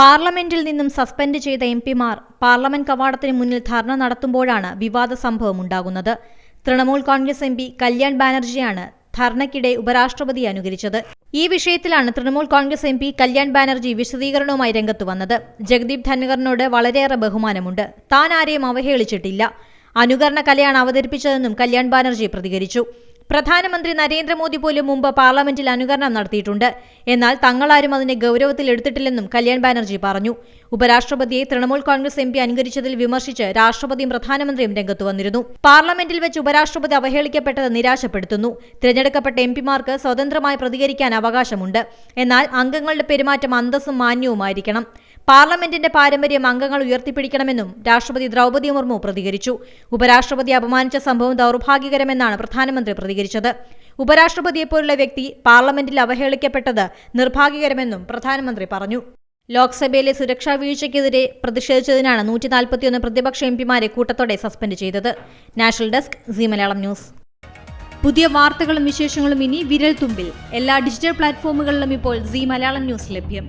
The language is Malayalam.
പാർലമെന്റിൽ നിന്നും സസ്പെൻഡ് ചെയ്ത എം പിമാർ പാർലമെന്റ് കവാടത്തിന് മുന്നിൽ ധർണ നടത്തുമ്പോഴാണ് വിവാദ സംഭവം ഉണ്ടാകുന്നത്. തൃണമൂൽ കോൺഗ്രസ് എം പി കല്യാൺ ബാനർജിയാണ് ധർണയ്ക്കിടെ ഉപരാഷ്ട്രപതി അനുകരിച്ചത്. ഈ വിഷയത്തിലാണ് തൃണമൂൽ കോൺഗ്രസ് എം പി കല്യാൺ ബാനർജി വിശദീകരണവുമായി രംഗത്ത് വന്നത്. ജഗദീപ് ധൻഖറിനോട് വളരെയേറെ ബഹുമാനമുണ്ട്. താൻ ആരെയും അവഹേളിച്ചിട്ടില്ല. അനുകരണ കലയാണ് അവതരിപ്പിച്ചതെന്നും കല്യാൺ ബാനർജി പ്രതികരിച്ചു. പ്രധാനമന്ത്രി നരേന്ദ്രമോദി പോലും മുമ്പ് പാർലമെന്റിൽ അനുകരണം നടത്തിയിട്ടുണ്ട്. എന്നാൽ തങ്ങളാരും അതിനെ ഗൗരവത്തിൽ എടുത്തിട്ടില്ലെന്നും കല്യാൺ ബാനർജി പറഞ്ഞു. ഉപരാഷ്ട്രപതിയെ തൃണമൂൽ കോൺഗ്രസ് എം പി അനുകരിച്ചതിൽ വിമർശിച്ച് രാഷ്ട്രപതിയും പ്രധാനമന്ത്രിയും രംഗത്ത് വന്നിരുന്നു. പാർലമെന്റിൽ വെച്ച് ഉപരാഷ്ട്രപതി അവഹേളിക്കപ്പെട്ടത് നിരാശപ്പെടുത്തുന്നു. തിരഞ്ഞെടുക്കപ്പെട്ട എം പിമാർക്ക് സ്വതന്ത്രമായി പ്രതികരിക്കാൻ അവകാശമുണ്ട്. എന്നാൽ അംഗങ്ങളുടെ പെരുമാറ്റം അന്തസ്സും മാന്യവുമായിരിക്കണം. പാർലമെന്റിന്റെ പാരമ്പര്യം അംഗങ്ങൾ ഉയർത്തിപ്പിടിക്കണമെന്നും രാഷ്ട്രപതി ദ്രൗപദി മുർമു പ്രതികരിച്ചു. ഉപരാഷ്ട്രപതി അപമാനിച്ച സംഭവം ദൗർഭാഗ്യകരമെന്നാണ് പ്രധാനമന്ത്രി പ്രതികരിച്ചത്. ഉപരാഷ്ട്രപതിയെപ്പോലുള്ള വ്യക്തി പാർലമെന്റിൽ അവഹേളിക്കപ്പെട്ടത് നിർഭാഗ്യകരമെന്നും പ്രധാനമന്ത്രി പറഞ്ഞു. ലോക്സഭയിലെ സുരക്ഷാ വീഴ്ചയ്ക്കെതിരെ പ്രതിഷേധിച്ചതിനാണ് നൂറ്റി നാൽപ്പത്തിയൊന്ന് പ്രതിപക്ഷ എംപിമാരെ കൂട്ടത്തോടെ സസ്പെൻഡ് ചെയ്തത്. National desk C Malayalam news. പുതിയ വാർത്തകളും വിശേഷങ്ങളും ഇനി വിരൽ തുമ്പിൽ. എല്ലാ ഡിജിറ്റൽ പ്ലാറ്റ്ഫോമുകളിലും ഇപ്പോൾ സി മലയാളം ന്യൂസ് ലഭ്യം.